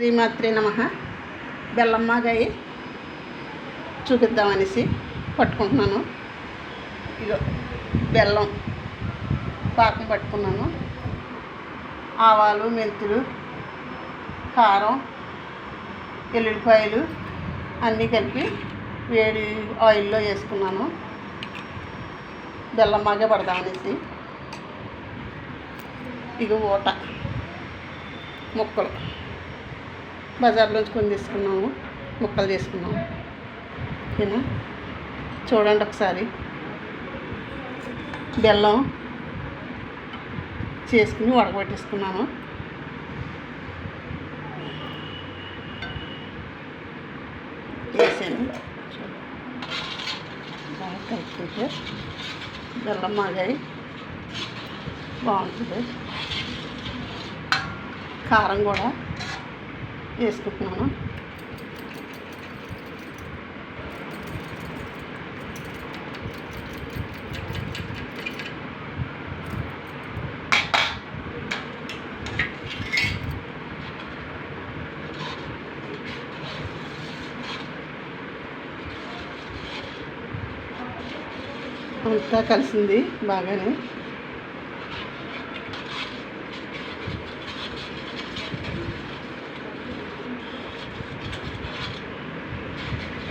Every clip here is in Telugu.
శ్రీమాత్రి నమ. బెల్లమ్మగాయ చూపిద్దామనేసి పట్టుకుంటున్నాను. ఇదో బెల్లం పాకం పట్టుకున్నాను. ఆవాలు మెంతులు కారం ఎల్లుల్లిపాయలు అన్నీ కలిపి వేడి ఆయిల్లో వేసుకున్నాను. బెల్లమ్మాగే పడదామనేసి. ఇది ఊట ముక్కలు. బజార్లోంచి కొని తీసుకున్నాము ముక్కలు తీసుకున్నాము. ఓకేనా? చూడండి ఒకసారి. బెల్లం చేసుకుని ఉడకబెట్టేసుకున్నాను వేసాను. బాగా కలుపుకుంటే బెల్లం మాగాయి. బాగుంటుంది. కారం కూడా వేసుకుంటున్నాను అంతా కలిసింది బాగానే.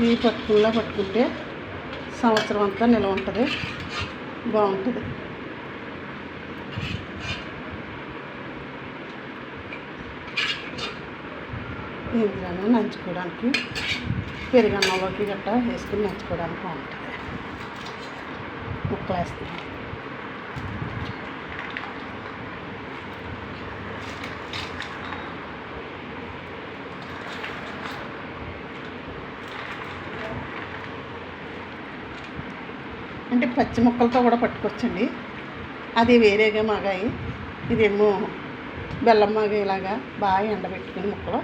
ఈ పట్టుకుల్లా పట్టుకుంటే సంవత్సరం అంతా నిల్వ ఉంటుంది. బాగుంటుంది. ఇందులోనే నంచుకోవడానికి పెరుగన్నంలోకి గట్ట వేసుకుని నంచుకోవడానికి బాగుంటుంది. ముక్కలు వేస్తున్నాను అంటే పచ్చి ముక్కలతో కూడా పట్టుకోవచ్చండి అది వేరేగా మాగాయి. ఇదేమో బెల్లం మాగాయిలాగా బాగా ఎండబెట్టుకుని ముక్కలు.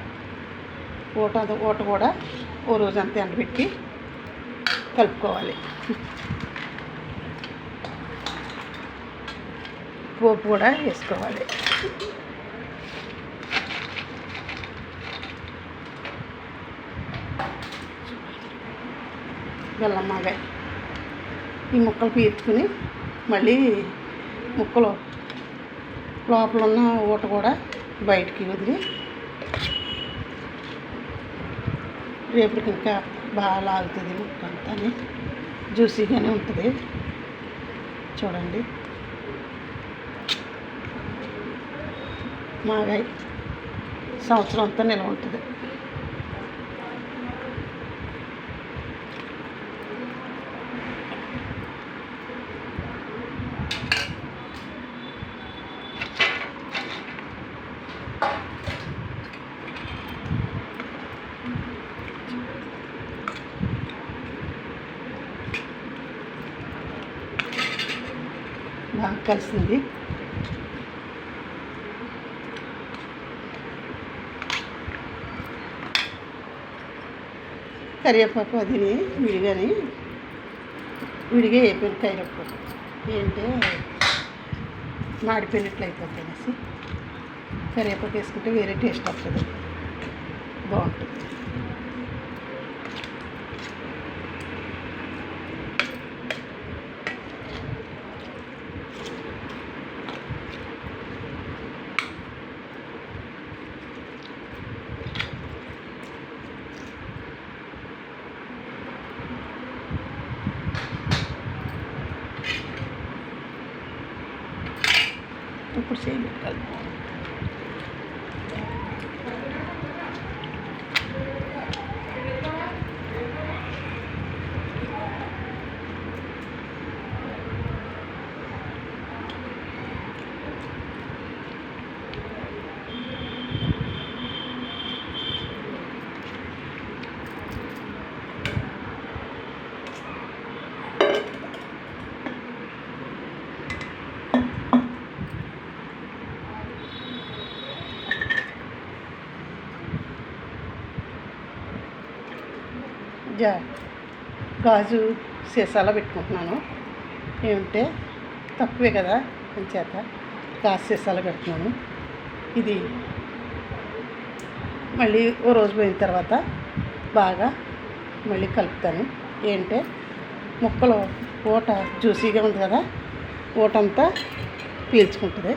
ఊట ఊట కూడా ఓ రోజంతా ఎండబెట్టి కలుపుకోవాలి. పోపు కూడా వేసుకోవాలి. బెల్లం మాగాయి. ఈ ముక్కలు పీల్చుకుని మళ్ళీ ముక్కలు లోపల ఉన్న ఊట కూడా బయటికి వదిలి రేపటికి ఇంకా బాగా లాగుతుంది ముక్క అంతా జ్యూసీగానే ఉంటుంది. చూడండి. మాగాయ సంవత్సరం అంతా నిల్వ ఉంటుంది. బాగా కలిసింది. కరివేపాకు అది విడిగాని. విడిగా వేపాను కరివేపాకు. ఏంటంటే మాడిపోయినట్లు అయిపోతుంది అనేసి. కరివేపాకు వేసుకుంటే వేరే టేస్ట్ వస్తుంది. బాగుంటుంది. por si. జా గాజు సీసాలో పెట్టుకుంటున్నాను. ఏమంటే తక్కువే కదా చేత గాజు సీసాలో పెడుతున్నాను. ఇది మళ్ళీ ఓ రోజు పోయిన తర్వాత బాగా మళ్ళీ కలుపుతాను. ఏంటంటే ముక్కలు ఊట జ్యూసీగా ఉంది కదా ఊటంతా పీల్చుకుంటుంది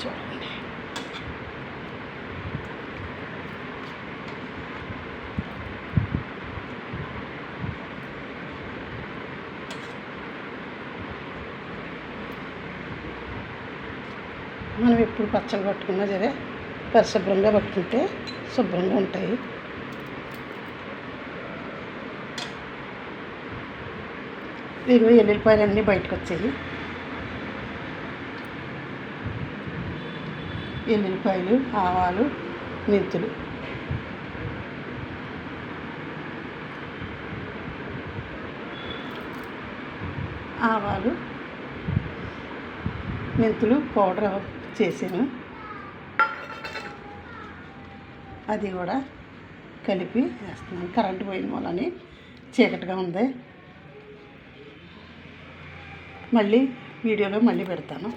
చూడండి మనం ఎప్పుడు పచ్చళ్ళు పట్టుకున్నా సరే పరిశుభ్రంగా పట్టుకుంటే శుభ్రంగా ఉంటాయి. ఇదిగో ఎల్లుల్లిపాయలు అన్నీ బయటకు వచ్చాయి. ఎల్లుల్లిపాయలు ఆవాలు మెంతులు. ఆవాలు మెంతులు పౌడర్ చేసాను అది కూడా కలిపి వేస్తున్నాను. కరెంటు పోయిన వలని చీకటిగా ఉంది. మళ్ళీ వీడియోలో మళ్ళీ పెడతాను.